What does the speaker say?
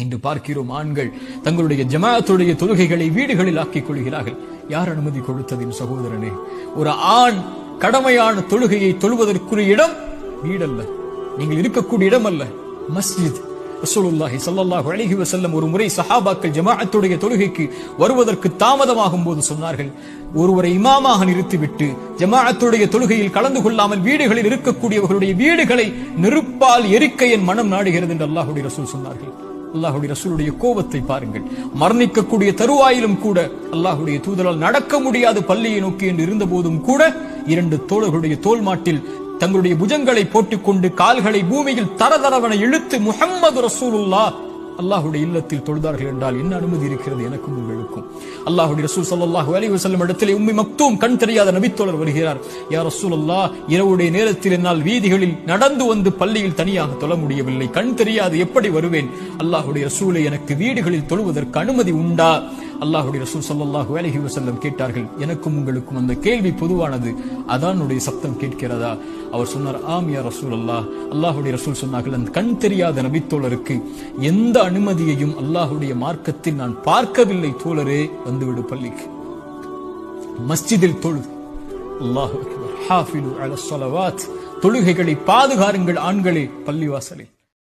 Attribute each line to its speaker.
Speaker 1: இன்று பார்க்கிறோம் ஆண்கள். தங்களுடைய ஜமாத்துடைய தொழுகைகளை வீடுகளில் ஆக்கிக் கொள்கிறார்கள். யார் அனுமதி கொடுத்ததின் சகோதரனே? ஒரு ஆண் கடமையான தொழுகையை தொழுவதற்குரிய இடம் வீடல்ல. நீங்கள் இருக்கக்கூடிய இடம் அல்ல மஸ்ஜித். ரசூலுல்லாஹி ஸல்லல்லாஹு அலைஹி வஸல்லம் ஒரு முறை சஹாபாக்கள் ஜமாஅத்துடைய தொழுகைக்கு வருவதற்கு தாமதமாகும் போது சொன்னார்கள் ஒருவரை இமாமாக நிறுத்திவிட்டு ஜமாஅத்துடைய தொழுகையில் கலந்து கொள்ளாமல் வீடுகளில் இருக்கக்கூடியவர்களுடைய வீடுகளை நெருப்பால் எரிக்க என் மனம் நாடுகிறது என்று அல்லாஹ்வுடைய ரசூல் சொன்னார்கள். அல்லாஹுடைய ரசூலுடைய கோபத்தை பாருங்கள். மரணிக்கக்கூடிய தருவாயிலும் கூட அல்லாஹுடைய தூதரால் நடக்க முடியாது பள்ளியை நோக்கி என்று இருந்த போதும் கூட இரண்டு தோழர்களுடைய தோல் மாட்டில் தங்களுடைய புஜங்களை போட்டுக்கொண்டு கால்களை பூமியில் தரதரவன இழுத்து முஹம்மது ரசூலுல்லா அல்லாஹுடைய இல்லத்தில் தொழுதார்கள் என்றால் என்ன அனுமதி இருக்கிறது? எனக்கும் உங்களுக்கும். அல்லாஹுடைய ரசூல் ஸல்லல்லாஹு அலைஹி செல்லும் இடத்திலே உண்மை மக்தும் கண் தெரியாத நபித்தோழர் வருகிறார். யார் ரசூல் அல்லாஹ் இரவுடைய நேரத்தில் என்னால் வீதிகளில் நடந்து வந்து பள்ளியில் தனியாக தொழ முடியவில்லை. கண் தெரியாது எப்படி வருவேன்? அல்லாஹுடைய ரசூலை எனக்கு வீடுகளில் தொழுவதற்கு அனுமதி உண்டா? அல்லாஹுடைய ரசூல் சல்லாஹூ அலஹி வசல்லம் கேட்டார்கள் எனக்கும் உங்களுக்கும் அந்த கேள்வி பொதுவானது. அதானுடைய சப்தம் கேட்கிறதா? அவர் சொன்னார் ஆம் யா ரசூல் அல்லாஹ் அல்லாஹுடைய ரசூல் சொன்னார்கள் அந்த கண் தெரியாத நபித்தோழருக்கு எந்த அனுமதியையும் அல்லாஹுடைய மார்க்கத்தில் நான் பார்க்கவில்லை தோழரே. வந்துவிடு பள்ளிக்கு. மஸ்ஜிதில் தொழு. அல்லாஹு தொழுகைகளை பாதுகாருங்கள் ஆண்களே பள்ளிவாசலில்